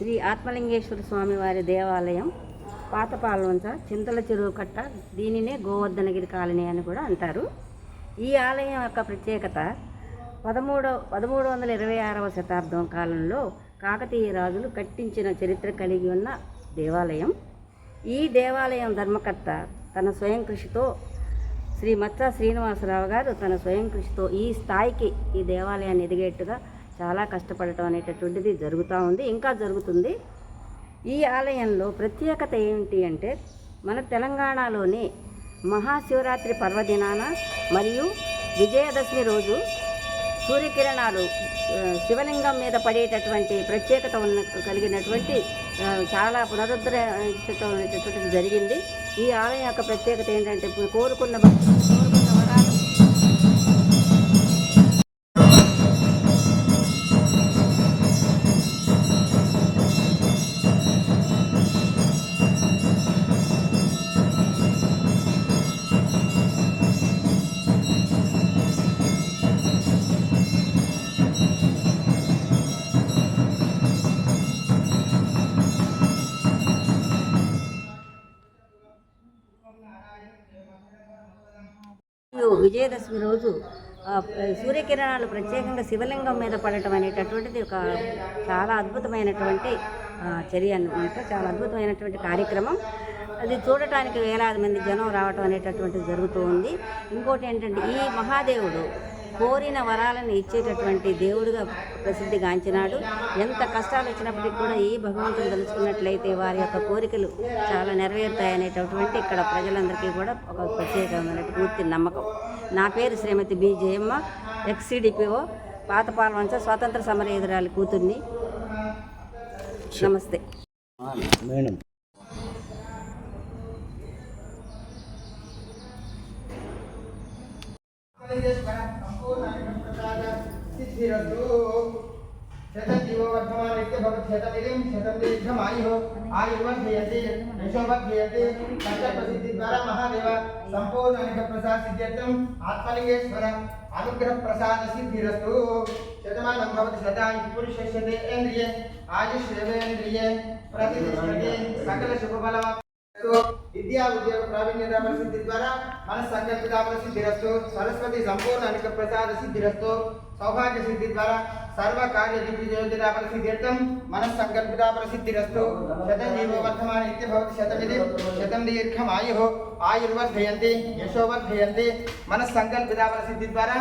శ్రీ ఆత్మలింగేశ్వర స్వామి వారి దేవాలయం పాతపాలవంచ చింతల చెరువు కట్ట దీనినే గోవర్ధనగిరి కాలనీ అని కూడా అంటారు. ఈ ఆలయం యొక్క ప్రత్యేకత పదమూడవ పదమూడు వందల ఇరవై ఆరవ శతాబ్దం కాలంలో కాకతీయ రాజులు కట్టించిన చరిత్ర కలిగి ఉన్న దేవాలయం. ఈ దేవాలయం ధర్మకర్త తన స్వయం కృషితో శ్రీ మత్స శ్రీనివాసరావు గారు తన స్వయం కృషితో ఈ స్థాయికి ఈ దేవాలయాన్ని ఎదిగేట్టుగా చాలా కష్టపడటం అనేటటువంటిది జరుగుతూ ఉంది ఇంకా జరుగుతుంది. ఈ ఆలయంలో ప్రత్యేకత ఏమిటి అంటే మన తెలంగాణలోని మహాశివరాత్రి పర్వదినాన మరియు విజయదశమి రోజు సూర్యకిరణాలు శివలింగం మీద పడేటటువంటి ప్రత్యేకత ఉన్న కలిగినటువంటి చాలా పునరుద్ధరించడం జరిగింది. ఈ ఆలయం యొక్క ప్రత్యేకత ఏంటంటే కోరుకున్న కోరుకున్న విజయదశమి రోజు సూర్యకిరణాలు ప్రత్యేకంగా శివలింగం మీద పడటం అనేటటువంటిది ఒక చాలా అద్భుతమైనటువంటి చర్య అనమాట చాలా అద్భుతమైనటువంటి కార్యక్రమం. అది చూడటానికి వేలాది మంది జనం రావటం అనేటటువంటిది జరుగుతూ ఉంది. ఇంకోటి ఏంటంటే ఈ మహాదేవుడు కోరిన వరాలను ఇచ్చేటటువంటి దేవుడిగా ప్రసిద్ధిగాంచినాడు ఎంత కష్టాలు వచ్చినప్పటికీ కూడా ఈ భగవంతుని తలుచుకున్నట్లయితే వారి యొక్క కోరికలు చాలా నెరవేరుతాయనేటటువంటి ఇక్కడ ప్రజలందరికీ కూడా ఒక ప్రత్యేకమైన పూర్తి నమ్మకం. నా పేరు శ్రీమతి బి జయమ్మ ఎక్స్సిడిపిఓ స్వతంత్ర స్వాతంత్ర సమరయోధురాలి కూతుర్ని. నమస్తే. మేడం. శతజీవో వర్ధమానైత్య భవతి శతమిదిం శతం దీర్ఘమాయుః ఆయుర్వర్ధయతి యశోవర్ధయతి సత్య ప్రసిద్ధి ద్వారా మహాదేవ సంపూర్ణ అనుగ్రహ ప్రసాద సిద్ధ్యర్థం ఆత్మలింగేశ్వర అనుగ్రహ ప్రసాద సిద్ధిరస్తు శతమానం భవతి శతాయు పురుషస్య దేంద్రియే ఆయుష్యేంద్రియే ప్రతిష్టతే సకల శుభబల విద్యా ఉద్యోగ ప్రావీణ్యత సిద్ధి ద్వారా మన సంకల్పిత సిద్ధిరస్తో సరస్వతి సంపూర్ణ అనిక ప్రసాద సిద్ధిరస్తో సౌభాగ్య సిద్ధి ద్వారా సర్వ కార్య దిగ్విజయోజన ప్రసిద్ధ్యర్థం మన సంకల్పిత సిద్ధిరస్తో. శతం జీవో వర్ధమాన ఇత్య భవతి శతమిది శతం దీర్ఘం ఆయు ఆయుర్వర్ధయంతి యశోవర్ధయంతి. మన సంకల్పిత సిద్ధి ద్వారా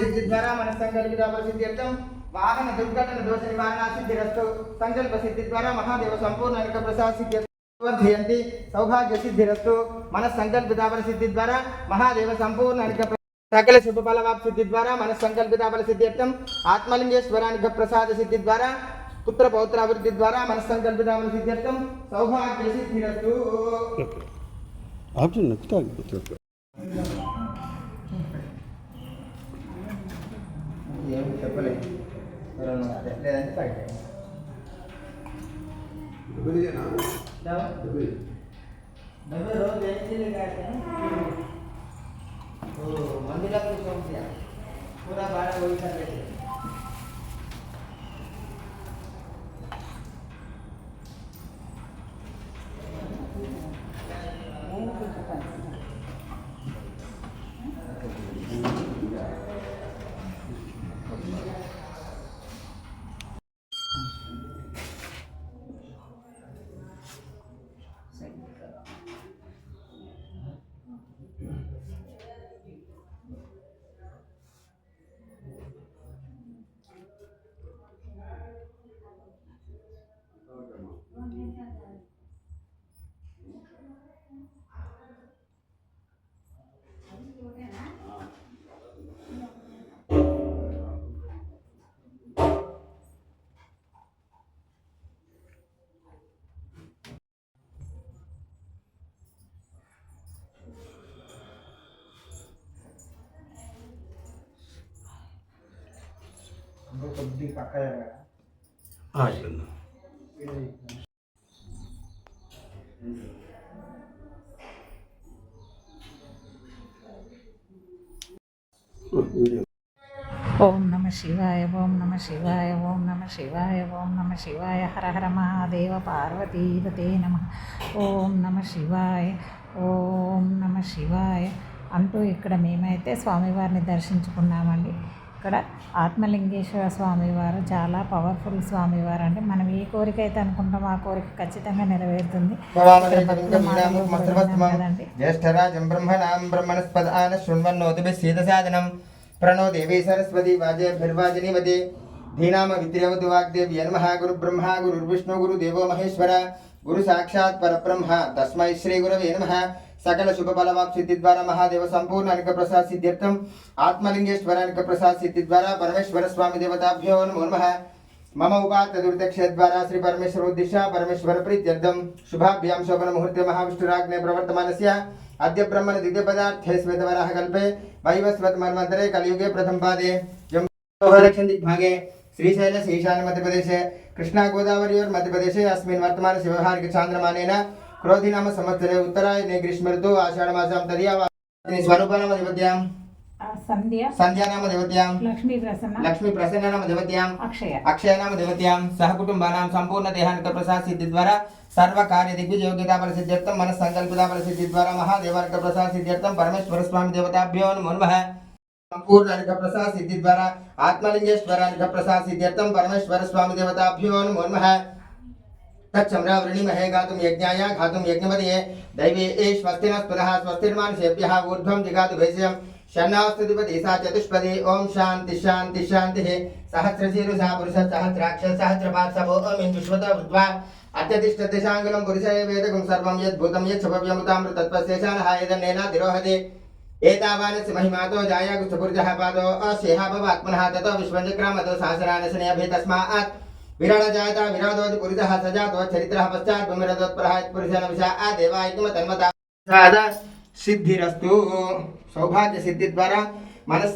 సిద్ధి ద్వారా మన సంకల్పిత ప్రసిద్ధ్యర్థం వాహన దుర్ఘటన దోష నివారణ సిద్ధిరస్తో. సంకల్ప సిద్ధి ద్వారా మహాదేవ సంపూర్ణ అనిక ప్రసాద సిద్ధ్యర్థం వర్ధయంతి. సౌభాగ్య సిద్ధిరస్తు. మన సంకల్పితాపర సిద్ధి ద్వారా మహాదేవ సంపూర్ణ అనుగ్రహ ప్ర- సకల శుభ ఫలవాప్ సిద్ధి ద్వారా మన సంకల్పితాపర సిద్ధ్యర్థం ఆత్మలింగేశ్వరానుగ్రహ ప్రసాద సిద్ధి ద్వారా పుత్ర పౌత్ర అభివృద్ధి ద్వారా మన సంకల్పితాపర సిద్ధ్యర్థం సౌభాగ్య సిద్ధిరస్తు. Option Đâu? Đuổi. Đuổi rồi rồi đấy chứ là cái này. Ừ, mình đi làm cái công việc. Pura bara hoy cả đấy. ఓం నమ శివాయ ఓం నమ శివాయ ఓం నమ శివాయ ఓం నమ శివాయ హర హర మహాదేవ పార్వతీపతే నమ. ఓం నమ శివాయ ఓం నమ శివాయ అంటూ ఇక్కడ మేమైతే స్వామివారిని దర్శించుకున్నామండి. అక్కడ ఆత్మలింగేశ్వర స్వామివారు చాలా పవర్ఫుల్ స్వామివారు అంటే మనం ఏ కోరిక అయితే అనుకుంటాం ఆ కోరిక ఖచ్చితంగా నెరవేరుతుంది. జ్యేష్ఠరాజం బ్రహ్మణాం బ్రహ్మణస్పద ఆన శృణ్వన్నోదిభి సీతసాధనం ప్రణో దేవి సరస్వతి వాజేభిర్వాజనీవతి ధీనామ విద్రేవతి వాగ్దేవి యన్మహ గురు బ్రహ్మ గురు విష్ణు గురు దేవో మహేశ్వర. గురు సాక్షాత్ పరబ్రహ్మ. తస్మై శ్రీ గురవే నమః. सकल शुभ बलवा सिद्धि द्वारा महादेव संपूर्ण अनक प्रसाद सिद्ध्यर्थ आत्मलिंगेश्वर अनक प्रसाद सिद्धि द्वारा परमेश्वर स्वामी देवताभ्यो नमो मम उपात दुर्दक्ष द्वारा श्री परमेश्वर उद्दिशा परमेश्वर प्रीत्यर्थ शुभाभ्याम शोभन मुहूर्त महाविष्णुराग्ने प्रवर्तमान से अद्य ब्रह्म दिव्य पदार्थ स्वेत वराह कल्पे वैवस्वत मन्वंतरे कलयुगे प्रथम पादे दक्षिण श्रीशैल ईशान मध्य प्रदेश कृष्णा गोदावरी और मध्य प्रदेश अस्मिन् वर्तमान शिवहारिक चांद्रमानेन ಕ್ರೋಧಿ ನಾಮ ಸಂವತ್ಸರೆ ಉತ್ತರಾಯಣೆ ಗ್ರೀಷ್ಮರ್ದು ಆಷಾಢ ಮಾಸಾಂ ತದಿಯಾವ ಸ್ವರೂಪ ನಾಮ ದೇವತ್ಯಾಂ ಸಂಧ್ಯಾ ಸಂಧ್ಯಾ ನಾಮ ದೇವತ್ಯಾಂ ಲಕ್ಷ್ಮೀ ಪ್ರಸನ್ನ ಲಕ್ಷ್ಮೀ ಪ್ರಸನ್ನ नाम देवत्यां अक्षय। अक्षय नाम देवत्याम सह कुटुंब नाम संपूर्ण देहान का प्रसाद सिद्धि द्वारा सर्व कार्य दिग्विजय योग्यता बल सिद्ध्यर्थम मन संकल्पता बल सिद्धि द्वारा महादेव का प्रसाद सिद्ध्यर्थम परमेश्वर स्वामी देवताभ्यो नमो नमः संपूर्ण अर्घ प्रसाद सिद्धि द्वारा आत्मलिंगेश्वर अर्घ प्रसाद सिद्ध्यर्थम परमेश्वर स्वामी देवताभ्यो नमो नमः तत्सम्रावृणिम हेगा तुम यज्ञाया घातुम यज्ञपदये दैवे ए स्वस्तिनः पुरः स्वस्तिर्मानुषेभ्यः ऊर्ध्वं जिगातु भैष्यं षण्णास्तुतिपदे सा चतुष्पदे। ॐ शान्ति शान्ति, शान्तिः। सहस्रशीरुषा, पुरुषः सहस्राक्ष सहस्रपात् सभो अमिन् विश्वतो भूत्वा अत्यतिष्ठतिशाङ्गुलं पुरुषये वेदगुं सर्वं यद्भूतं यच्छव्यमुतामृतत्वस्येशानहायदन्नेनाधिरोहते एतावानस्य महिमातो जाया कुष्ठपुरुषः पादो अशेहा भवात्मनः ततो विश्वञ्चक्रामतो सहस्रानशने अभि तस्मात् విరణజాత వినోదోతి పురిత సజాతో చరిత్ర పశ్చాత్ పురుష ఆ దేవాయుమ తన్మత సిద్ధిరస్తు సౌభాగ్య సిద్ధి ద్వారా మనస్